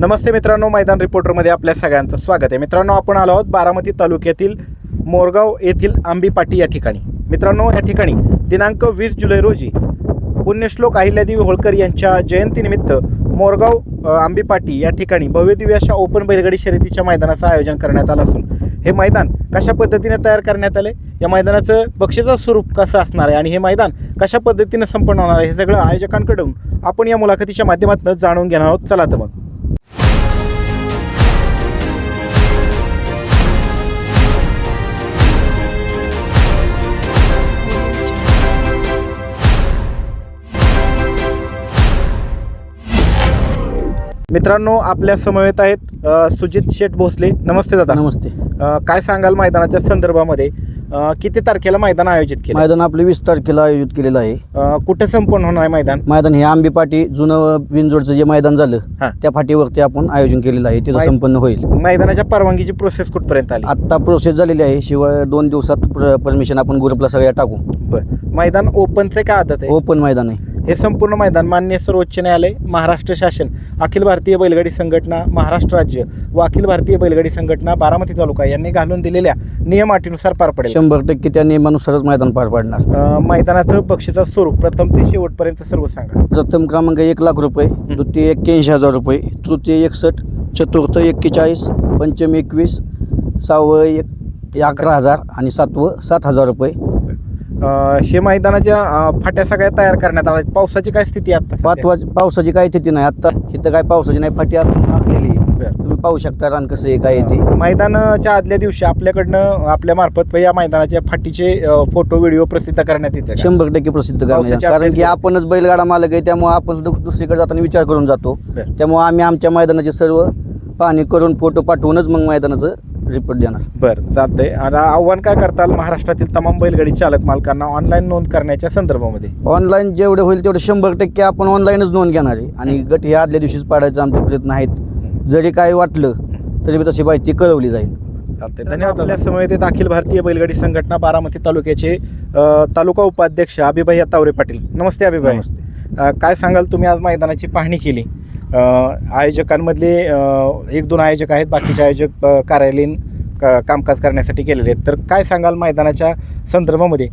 नमस्ते मित्रांनो मैदान रिपोर्टरमध्ये आपल्या सगळ्यांचं स्वागत आहे. मित्रांनो आपण आलो आहोत बारामती तालुक्यातील मोरगाव येथील आंबीपाटी या ठिकाणी. मित्रांनो या ठिकाणी दिनांक वीस जुलै रोजी पुण्यश्लोक अहिल्यादेवी होळकर यांच्या जयंतीनिमित्त मोरगाव आंबीपाटी या ठिकाणी भव्यदिव्य अशा ओपन बैलगाडी शर्यतीच्या मैदानाचं आयोजन करण्यात आलं असून हे मैदान कशा पद्धतीने तयार करण्यात आले? या मैदानाचं बक्षीचं स्वरूप कसं असणार आहे? आणि हे मैदान कशा पद्धतीनं संपन्न होणार आहे? हे सगळं आयोजकांकडून आपण या मुलाखतीच्या माध्यमातून जाणून घेणार आहोत. चला तर मग. मित्रांनो आपल्या समवेत आहेत अ, सुजित शेठ भोसले. नमस्ते दादा. नमस्ते. अ, काय सांगाल मैदानाच्या संदर्भामध्ये? अ, किती तारखेला मैदान आयोजित केलं? मैदान आपले वीस तारखेला आयोजित केलेलं आहे. अ, कुठे संपन्न होणार आहे मैदान? मैदान हे आंबेपाटी जुनं विंजोडचं जे मैदान झालं हा. त्या फाटीवरती आपण आयोजन केलेलं आहे. मै- संपन्न होईल. मैदानाच्या परवानगीची प्रोसेस कुठपर्यंत आली? आत्ता प्रोसेस झालेली आहे. शिवाय दोन दिवसात परमिशन आपण ग्रुपला सगळ्या टाकू. बरं. मैदान ओपनचे काय आदत आहे. ओपन मैदान आहे. हे संपूर्ण मैदान मान्य सर्वोच्च न्यायालय महाराष्ट्र शासन अखिल भारतीय बैलगाडी संघटना महाराष्ट्र राज्य व अखिल भारतीय बैलगाडी संघटना बारामती तालुका यांनी घालून दिलेल्या नियम अटीनुसार पार पडेल. शंभर टक्के त्या नियमानुसारच मैदान पार पाडणार. अ, मैदानाचं बक्षीचं स्वरूप प्रथम ते शेवटपर्यंत सर्व सांगा. प्रथम क्रमांक एक लाख रुपये द्वितीय एक्क्याऐंशी हजार रुपये तृतीय एकसष्ट चतुर्थ एक्केचाळीस पंचम एकवीस सहावं एक अकरा हजार आणि सातवं सात हजार रुपये. हे मैदानाच्या फाट्या सगळ्या तयार करण्यात आल्या आहेत. पावसाची काय स्थिती आता पावसाची काही स्थिती नाही आत्ता इथं काय पावसाची नाही फाटी आपण आखलेली. तुम्ही पाहू शकता रान कसं आहे काय आहे ते मैदानाच्या आदल्या दिवशी आपल्याकडनं आपल्या मार्फत या मैदानाच्या फाटीचे फोटो व्हिडिओ प्रसिद्ध करण्यात येते? शंभर टक्के प्रसिद्ध पावसाची कारण की आपणच बैलगाडा मालक आहे त्यामुळे आपण दुसरीकडे जाताना विचार करून जातो. त्यामुळे आम्ही आमच्या मैदानाचे सर्व पाहणी करून फोटो पाठवूनच मग मैदानाचं रिपोर्ट देणार. बरं चालतंय. आणि आव्हान काय करताल? महाराष्ट्रातील तमाम बैलगाडी चालक मालकांना ऑनलाईन नोंद करण्याच्या संदर्भामध्ये? ऑनलाईन जेवढे होईल तेवढे शंभर टक्के आपण ऑनलाईनच नोंद घेणार आहे. आणि गट हे आदल्या दिवशीच पाडायचं आमचे प्रयत्न आहेत. जरी काय वाटलं तरी बी तशी माहिती कळवली जाईल. चालतंय. धन्यवाद आपल्या समवेत अखिल भारतीय बैलगाडी संघटना बारामती तालुक्याचे अ, तालुका उपाध्यक्ष अभिभय तावरे पाटील. नमस्ते अभिभय नमस्ते. काय सांगाल? तुम्ही आज मैदानाची पाहणी केली. आयोजकांमधले एक दोन आयोजक आहेत बाकीचे आयोजक कार्यालयीन क- कामकाज करण्यासाठी गेलेले आहेत. तर काय सांगाल मैदानाच्या संदर्भामध्ये?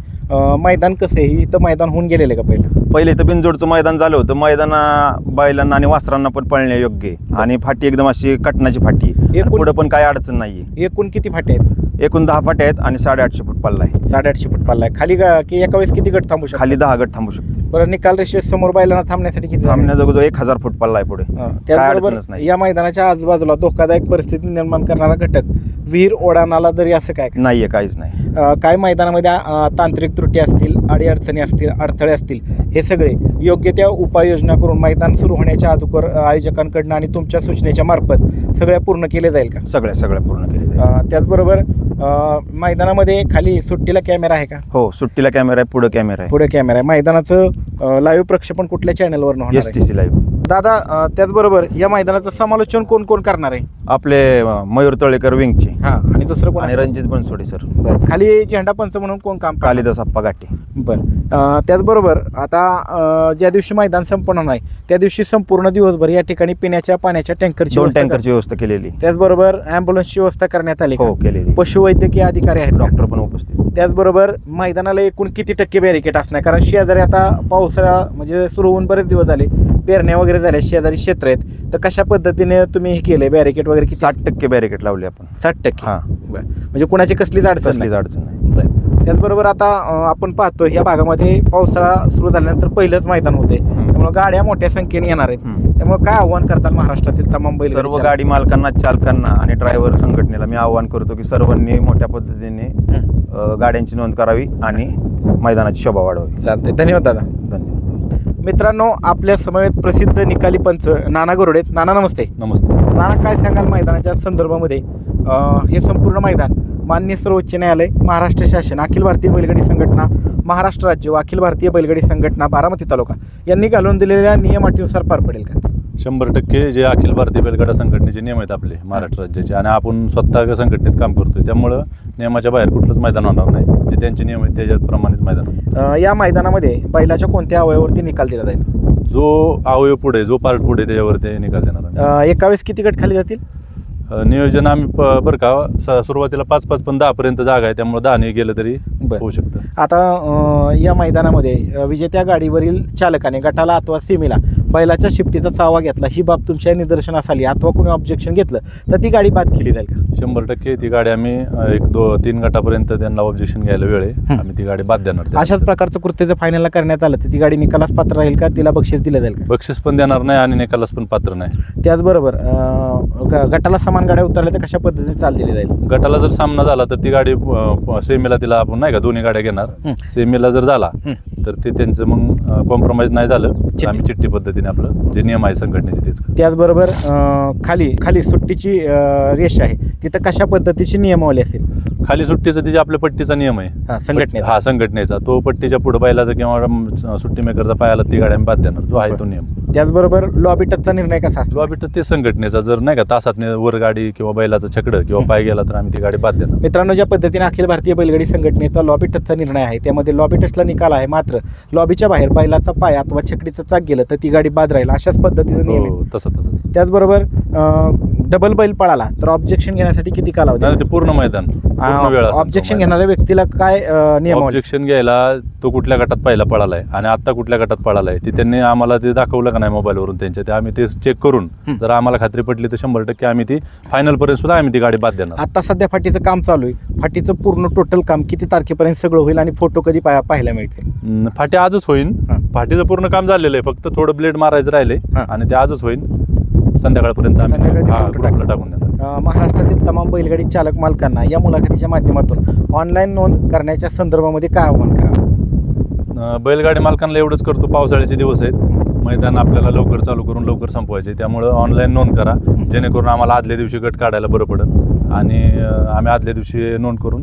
मैदान कसं आहे? इथं मैदान होऊन गेलेलं आहे का पहिलं? पहिले इथं बिनजोडचं मैदान झालं होतं. मैदाना बैलांना आणि वासरांना पण पळण्या योग्य आहे. आणि फाटी एकदम अशी कटनाची फाटी आहे. एकूण- पुढं पण काही अडचण नाहीये. एकूण किती फाटे आहेत? एकूण दहा फाट्या आहेत आणि साडेआठशे फूट पल्ला आहे. साडेआठशे फूट पल्ला आहे. खाली गा- की एका वेळेस किती गट थांबू शकतो खाली दहा गट थांबू शकते बरं निकाल रेषे समोर बैलांना थांबण्यासाठी किती जागा आहे? थांबण्याजोगं एक हजार फूट पल्ला आहे पुढे हं. काय त्याचबरोबर अडचणच नाही या मैदानाच्या आजूबाजूला धोकादायक परिस्थिती निर्माण करणारा घटक विहीर ओढा नाला दरी असं काय नाहीये काहीच नाही. अं, काय मैदानामध्ये अं, तांत्रिक त्रुटी असतील अडीअडचणी असतील अडथळे असतील हे सगळे योग्य त्या उपाययोजना करून मैदान सुरू होण्याच्या अगोदर अं, आयोजकांकडनं आणि तुमच्या सूचनेच्या मार्फत सगळ्या पूर्ण केले जाईल का? सगळ्या सगळ्या पूर्ण अं, त्याचबरोबर अं, मैदानामध्ये खाली सुट्टीला कॅमेरा आहे का? हो सुट्टीला कॅमेरा आहे पुढे कॅमेरा आहे. पुढे कॅमेरा आहे. मैदानाचं लाईव्ह प्रक्षेपण कुठल्या चॅनलवर एस टी? सी लाईव्ह दादा अं, त्याचबरोबर या मैदानाचं समालोचन कोण कोण करणार आहे? आपले अं, मयूर तळेकर विंगचे. हा आणि दुसरं कोण आणि रणजित बनसोडे सर. बरं. खाली झेंडा पंच म्हणून कोण काम करणार? कालिदास अप्पा गाठे बरं अं, त्याचबरोबर आता अं, ज्या दिवशी मैदान संपन्न होणार आहे त्या दिवशी संपूर्ण दिवसभर या ठिकाणी पिण्याच्या पाण्याच्या टँकरची दोन व्यवस्था टँकरची व्यवस्था केलेली. कर- त्याचबरोबर अँब्युलन्सची व्यवस्था करण्यात आली हो का? केलेली. पशुवैद्यकीय अधिकारी आहेत का? डॉक्टर पण उपस्थित. त्याचबरोबर मैदानाला एकूण किती टक्के बॅरिकेट असणार? कारण शेजारी आता पावसाळा म्हणजे सुरू होऊन बरेच दिवस झाले. पेरण्या वगैरे झाल्या शेजारी क्षेत्र आहेत तर कशा पद्धतीने तुम्ही हे केलंय? बॅरिकेट वगैरे किती? साठ टक्के बॅरिकेड लावले आपण. साठ टक्के? हा. बरं. म्हणजे कुणाची कसलीच अडचण नाही. कसलीच अडचण नाही. बरं. त्याचबरोबर आता अं, आपण पाहतो या भागामध्ये पावसाळा सुरू झाल्यानंतर पहिलंच मैदान होते. त्यामुळे गाड्या मोठ्या संख्येने येणार आहेत. हम्म. त्यामुळे काय आव्हान करताल महाराष्ट्रातील तमाम बैल सर्व गाडी मालकांना चालकांना आणि ड्रायव्हर संघटनेला मी आवाहन करतो की सर्वांनी मोठ्या पद्धतीने अ, गाड्यांची नोंद करावी आणि मैदानाची शोभा वाढवावी. चालते धन्यवाद दादा. धन्यवाद. मित्रांनो आपल्या समवेत प्रसिद्ध निकाली पंच नाना गरुडे. नाना नमस्ते. नमस्ते. नाना काय सांगाल मैदानाच्या संदर्भामध्ये? अं, हे संपूर्ण मैदान मान्य सर्वोच्च न्यायालय महाराष्ट्र शासन अखिल भारतीय बैलगाडी संघटना महाराष्ट्र राज्य व अखिल भारतीय बैलगाडी संघटना बारामती तालुका यांनी घालून दिलेल्या नियम अटीनुसार पार पडेल का? शंभर टक्के जे अखिल भारतीय बैलगाडा संघटनेचे नियम आहेत आपले महाराष्ट्र राज्याचे. आणि आपण स्वतः संघटनेत काम करतोय. त्यामुळं नियमाच्या बाहेर कुठलंच मैदान होणार नाही. जे त्यांचे नियम आहेत त्याच्याप्रमाणेच मैदान. अं, या मैदानामध्ये बैलाच्या कोणत्या अवयवावरती निकाल दिला जाईल? जो अवयव पुढे जो पार्ट पुढे त्याच्यावर ते निकाल देणार आम्ही. अं, एका वेळेस किती गट खाली जातील? अ, नियोजन आम्ही प- बरं का स- सुरुवातीला पाच पाच पण दहा पर्यंत जागा आहे. त्यामुळे दहाने गेलं तरी बरं. होऊ शकतं. आता अं, या मैदानामध्ये अं, विजेत्या गाडीवरील चालकाने गटाला अथवा सेमीला बैलाच्या शिफ्टीचा चावा घेतला. ही बाब तुमच्या निदर्शनास आली. अथवा कोणी ऑब्जेक्शन घेतलं तर ती गाडी बाद केली जाईल का? शंभर टक्के ती गाडी आम्ही एक दो तीन गटापर्यंत त्यांना ऑब्जेक्शन घ्यायला वेळ आहे. आम्ही ती गाडी बाद देणार. अशाच प्रकारचं कृत्य जर फायनलला करण्यात आलं तर ती गाडी निकालास पात्र राहील का? तिला बक्षीस दिलं जाईल का? बक्षीस पण देणार नाही आणि निकालास पण पात्र नाही. त्याचबरोबर ग- गटाला समान गाड्या उतरल्या तर कशा पद्धतीने चाल दिली जाईल? गटाला जर सामना झाला तर ती गाडी अ, सेमीला तिला आपण नाही का दोन्ही गाड्या घेणार. हं. सेमीला जर झाला हं. तर ते त्यांचं मग कॉम्प्रोमाइज नाही झालं. चिठ्ठी. आम्ही चिठ्ठी पद्धतीने आपलं जे नियम आहे संघटनेचे तेच. त्याचबरोबर अं, खाली खाली सुट्टीची अं, रेष आहे. तिथं कशा पद्धतीची नियमावली असेल खाली सुट्टीचा तिच्या आपल्या पट्टीचा नियम आहे. हा संघटनेचा. हा संघटनेचा. तो पट्टीच्या पुढे बैलाचा किंवा सुट्टी मेकरचा पायाला ती गाड्या आम्ही बाद देणार जो आहे तो नियम. त्याचबरोबर लॉबी टचचा निर्णय कसा असतो लॉबी तर ते संघटनेचा जर नाही का तासात वर गाडी किंवा बैलाचं छकडं किंवा पाय गेला तर आम्ही ती गाडी बाद देणार. मित्रांनो ज्या पद्धतीने अखिल भारतीय बैलगाडी संघटनेचा लॉबी टचचा निर्णय आहे त्यामध्ये लॉबी टचला निकाल आहे. मात्र लॉबीच्या बाहेर बैलाचा पाय अथवा छकडीचं चाक गेलं तर ती गाडी बाद राहील अशाच पद्धतीचा नियम आहे. हो तसं तसं त्याचबरोबर डबल बैल पळाला तर ऑब्जेक्शन घेण्यासाठी किती कालावधी ते पूर्ण मैदान. पूर्ण वेळ असेल ऑब्जेक्शन. घेणाऱ्या व्यक्तीला काय अं, नियमावली ऑब्जेक्शन घ्यायला तो कुठल्या गटात पहिला पळालाय आणि आता कुठल्या गटात पळालाय ते त्यांनी आम्हाला ते दाखवलं का नाही मोबाईलवरून त्यांच्या ते आम्ही ते चेक करून. जर आम्हाला खात्री पटली तर शंभर टक्के आम्ही ती फायनल पर्यंत सुद्धा आम्ही ती गाडी बाद देणार आता सध्या फाटीचं काम चालू आहे फाटीचं पूर्ण टोटल काम किती तारखेपर्यंत सगळं होईल आणि फोटो कधी पाहा- पाहायला मिळतील फाटी आजच होईल हां. फाटीचं पूर्ण काम झालेलं आहे फक्त थोडं ब्लेड मारायचं राहिले हां. आणि ते आजच होईल संध्याकाळपर्यंत आम्ही संध्याकाळी हा. टाकून देणार. अ, महाराष्ट्रातील तमाम बैलगाडी चालक मालकांना या मुलाखतीच्या माध्यमातून ऑनलाईन नोंद करण्याच्या संदर्भामध्ये काय आव्हान करा अं, बैलगाडी मालकांना एवढंच करतो पावसाळ्याचे दिवस आहेत. मैदान आपल्याला लवकर चालू करून लवकर संपवायचे त्यामुळं ऑनलाईन नोंद करा. जेणेकरून आम्हाला आदल्या दिवशी गट काढायला बरं पडेल आणि अं, आम्ही आदल्या दिवशी नोंद करून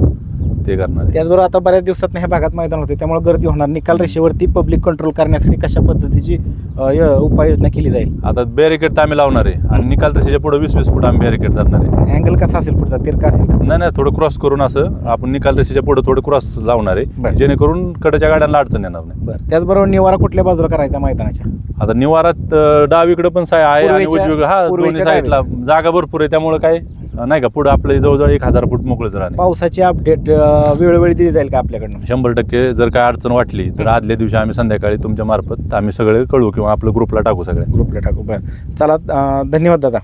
ते करणार आहे. त्याचबरोबर आता बऱ्याच दिवसात ह्या भागात मैदान होते त्यामुळे गर्दी होणार निकाल रेषेवरती पब्लिक कंट्रोल करण्यासाठी कशा पद्धतीची अ, य- उपाययोजना केली जाईल? आता बॅरिकेड तर आम्ही लावणार आहे. आणि निकाल रेषेच्या पुढे वीस वीस फूट आम्ही बॅरिकेड धरणार आहे. अँगल कसा असेल पुढचा? तिरका असेल? का? नाही नाही थोडं क्रॉस करून असं आपण निकाल रेषेच्या पुढे थोडं क्रॉस लावणार बरं. आहे जेणेकरून कडच्या गाड्यांना अडचण येणार नाही. बरं. त्याचबरोबर निवारा कुठल्या बाजूला करायचा मैदानाच्या? आता निवारात अं, डावीकडे पण साय आहे आणि पूर्वेच्या- उजवीकडे हा दोन्ही साईडला जागा भरपूर आहे. त्यामुळे काय? नाही का पुढे आपलं जवळजवळ एक हजार फूट मोकळंच राहणे पावसाची अपडेट वेळोवेळी दिली जाईल का आपल्याकडनं? शंभर टक्के जर काय अडचण वाटली तर आदल्या दिवशी आम्ही संध्याकाळी तुमच्या मार्फत आम्ही सगळे कळवू किंवा आपलं ग्रुपला टाकू सगळे ग्रुपला टाकू बरं. चला अ, धन्यवाद दादा.